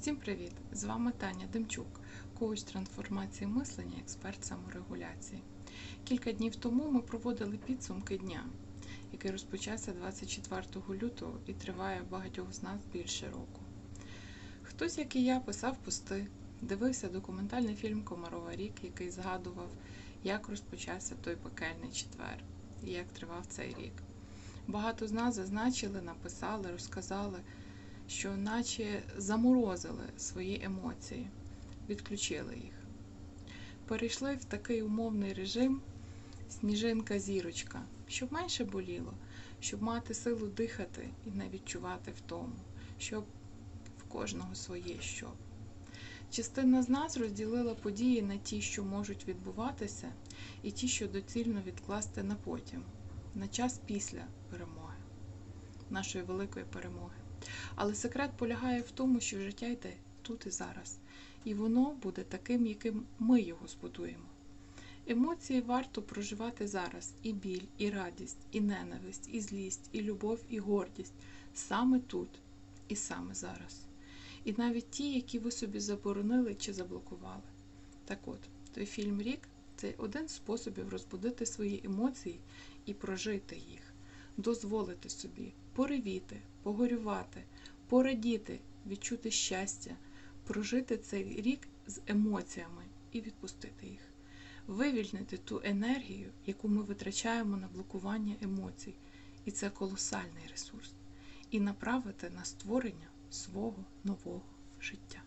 Всім привіт! З вами Таня Демчук, коуч трансформації мислення, експерт саморегуляції. Кілька днів тому ми проводили підсумки дня, який розпочався 24 лютого і триває багатьох з нас більше року. Хтось, як і я, писав пости, дивився документальний фільм Комарова рік, який згадував, як розпочався той пекельний четвер і як тривав цей рік. Багато з нас зазначили, написали, розказали що наче заморозили свої емоції, відключили їх. Перейшли в такий умовний режим сніжинка-зірочка, щоб менше боліло, щоб мати силу дихати і не відчувати втому, щоб в кожного своє що. Частина з нас розділила події на ті, що можуть відбуватися, і ті, що доцільно відкласти на потім, на час після перемоги, нашої великої перемоги. Але секрет полягає в тому, що життя йде тут і зараз, і воно буде таким, яким ми його збудуємо. Емоції варто проживати зараз і біль, і радість, і ненависть, і злість, і любов, і гордість саме тут і саме зараз. І навіть ті, які ви собі заборонили чи заблокували. Так от, той фільм Рік це один з способів розбудити свої емоції і прожити їх, дозволити собі поревіти, погорювати, порадіти, відчути щастя, прожити цей рік з емоціями і відпустити їх, вивільнити ту енергію, яку ми витрачаємо на блокування емоцій, і це колосальний ресурс, і направити на створення свого нового життя.